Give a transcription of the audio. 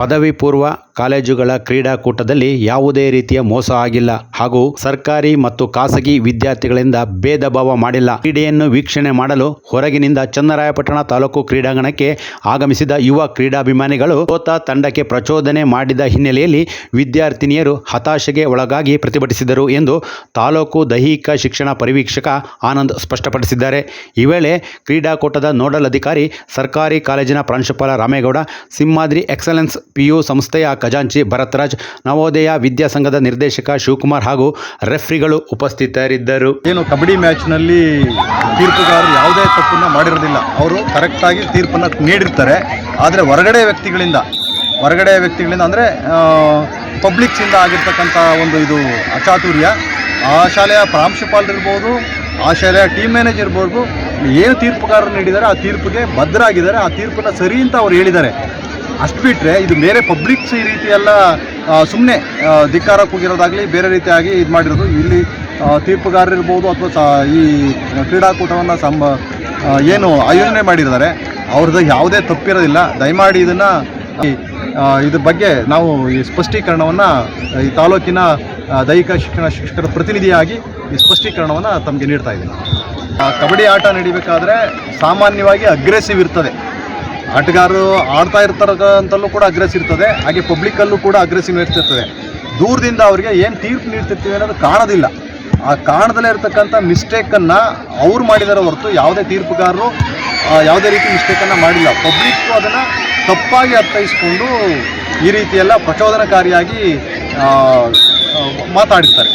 ಪದವಿ ಪೂರ್ವ ಕಾಲೇಜುಗಳ ಕ್ರೀಡಾಕೂಟದಲ್ಲಿ ಯಾವುದೇ ರೀತಿಯ ಮೋಸ ಆಗಿಲ್ಲ ಹಾಗೂ ಸರ್ಕಾರಿ ಮತ್ತು ಖಾಸಗಿ ವಿದ್ಯಾರ್ಥಿಗಳಿಂದ ಭೇದ ಭಾವ ಮಾಡಿಲ್ಲ. ಕ್ರೀಡೆಯನ್ನು ವೀಕ್ಷಣೆ ಮಾಡಲು ಹೊರಗಿನಿಂದ ಚನ್ನರಾಯಪಟ್ಟಣ ತಾಲೂಕು ಕ್ರೀಡಾಂಗಣಕ್ಕೆ ಆಗಮಿಸಿದ ಯುವ ಕ್ರೀಡಾಭಿಮಾನಿಗಳು ಸೋತ ತಂಡಕ್ಕೆ ಪ್ರಚೋದನೆ ಮಾಡಿದ ಹಿನ್ನೆಲೆಯಲ್ಲಿ ವಿದ್ಯಾರ್ಥಿನಿಯರು ಹತಾಶೆಗೆ ಒಳಗಾಗಿ ಪ್ರತಿಭಟಿಸಿದರು ಎಂದು ತಾಲೂಕು ದೈಹಿಕ ಶಿಕ್ಷಣ ಪರಿವೀಕ್ಷಕ ಆನಂದ್ ಸ್ಪಷ್ಟಪಡಿಸಿದ್ದಾರೆ. ಈ ವೇಳೆ ಕ್ರೀಡಾಕೂಟದ ನೋಡಲ್ ಅಧಿಕಾರಿ ಸರ್ಕಾರಿ ಕಾಲೇಜಿನ ಪ್ರಾಂಶುಪಾಲ ರಾಮೇಗೌಡ, ಸಿಂಹಾದ್ರಿ ಎಕ್ಸಲೆನ್ಸ್ ಪಿಯು ಸಂಸ್ಥೆಯ ಖಜಾಂಚಿ ಭರತ್ರಾಜ್ ನವೋದಯ ವಿದ್ಯಾಸಂಘದ ನಿರ್ದೇಶಕ ಶಿವಕುಮಾರ್ ಹಾಗೂ ರೆಫ್ರಿಗಳು ಉಪಸ್ಥಿತರಿದ್ದರು. ಏನು ಕಬಡ್ಡಿ ಮ್ಯಾಚ್ನಲ್ಲಿ ತೀರ್ಪುಗಾರರು ಯಾವುದೇ ತಪ್ಪನ್ನು ಮಾಡಿರೋದಿಲ್ಲ. ಅವರು ಕರೆಕ್ಟಾಗಿ ತೀರ್ಪನ್ನು ನೀಡಿರ್ತಾರೆ. ಆದರೆ ಹೊರಗಡೆ ವ್ಯಕ್ತಿಗಳಿಂದ ಹೊರಗಡೆ ವ್ಯಕ್ತಿಗಳಿಂದ ಅಂದರೆ ಪಬ್ಲಿಕ್ಸಿಂದ ಆಗಿರ್ತಕ್ಕಂಥ ಒಂದು ಇದು ಅಚಾತುರ್ಯ. ಆ ಶಾಲೆಯ ಪ್ರಾಂಶುಪಾಲರಿರ್ಬೋದು ಆ ಶಾಲೆಯ ಟೀಮ್ ಮ್ಯಾನೇಜರ್ ಇರ್ಬೋದು, ಏನು ತೀರ್ಪುಗಾರರು ನೀಡಿದ್ದಾರೆ ಆ ತೀರ್ಪಿಗೆ ಬದ್ಧರಾಗಿದ್ದಾರೆ, ಆ ತೀರ್ಪನ್ನು ಸರಿ ಅಂತ ಅವ್ರು ಹೇಳಿದ್ದಾರೆ. ಅಷ್ಟು ಬಿಟ್ಟರೆ ಇದು ಬೇರೆ ಪಬ್ಲಿಕ್ಸ್ ಈ ರೀತಿ ಎಲ್ಲ ಸುಮ್ಮನೆ ಧಿಕ್ಕಾರ ಕೂಗಿರೋದಾಗಲಿ ಬೇರೆ ರೀತಿಯಾಗಿ ಇದು ಮಾಡಿರೋದು. ಇಲ್ಲಿ ತೀರ್ಪುಗಾರರಿರ್ಬೋದು ಅಥವಾ ಈ, ಕ್ರೀಡಾಕೂಟವನ್ನು ಸಂಬ ಏನು ಆಯೋಜನೆ ಮಾಡಿದ್ದಾರೆ. ಅವ್ರದ್ದು ಯಾವುದೇ ತಪ್ಪಿರೋದಿಲ್ಲ. ದಯಮಾಡಿ ಇದನ್ನು ಇದ್ರ ಬಗ್ಗೆ ನಾವು ಈ ಸ್ಪಷ್ಟೀಕರಣವನ್ನು, ಈ ತಾಲೂಕಿನ ದೈಹಿಕ ಶಿಕ್ಷಣ ಶಿಕ್ಷಕರ ಪ್ರತಿನಿಧಿಯಾಗಿ ಈ ಸ್ಪಷ್ಟೀಕರಣವನ್ನು ತಮಗೆ ನೀಡ್ತಾ ಇದ್ದೀನಿ. ಕಬಡ್ಡಿ ಆಟ ನಡಿಬೇಕಾದ್ರೆ ಸಾಮಾನ್ಯವಾಗಿ ಅಗ್ರೆಸಿವ್ ಇರ್ತದೆ. ಆಟಗಾರರು ಆಡ್ತಾ ಇರ್ತಾರಂತಲ್ಲೂ ಕೂಡ ಅಗ್ರೆಸ್ ಇರ್ತದೆ. ಹಾಗೆ ಪಬ್ಲಿಕಲ್ಲೂ ಕೂಡ ಅಗ್ರೆಸಿವ್ ಇರ್ತಿರ್ತದೆ ದೂರದಿಂದ ಅವರಿಗೆ ಏನು ತೀರ್ಪು ನೀಡ್ತಿರ್ತೀವಿ ಅನ್ನೋದು ಕಾಣೋದಿಲ್ಲ. ಆ ಕಾಣದಲ್ಲೇ ಇರತಕ್ಕಂಥ ಮಿಸ್ಟೇಕನ್ನು ಅವ್ರು ಮಾಡಿದಾರೆ ಹೊರತು ಯಾವುದೇ ತೀರ್ಪುಗಾರರು ಯಾವುದೇ ರೀತಿ ಮಿಸ್ಟೇಕನ್ನು ಮಾಡಿಲ್ಲ. ಪಬ್ಲಿಕ್ಕು ಅದನ್ನು ತಪ್ಪಾಗಿ ಅರ್ಥೈಸ್ಕೊಂಡು ಈ ರೀತಿಯೆಲ್ಲ ಪ್ರಚೋದನಕಾರಿಯಾಗಿ ಮಾತಾಡಿರ್ತಾರೆ.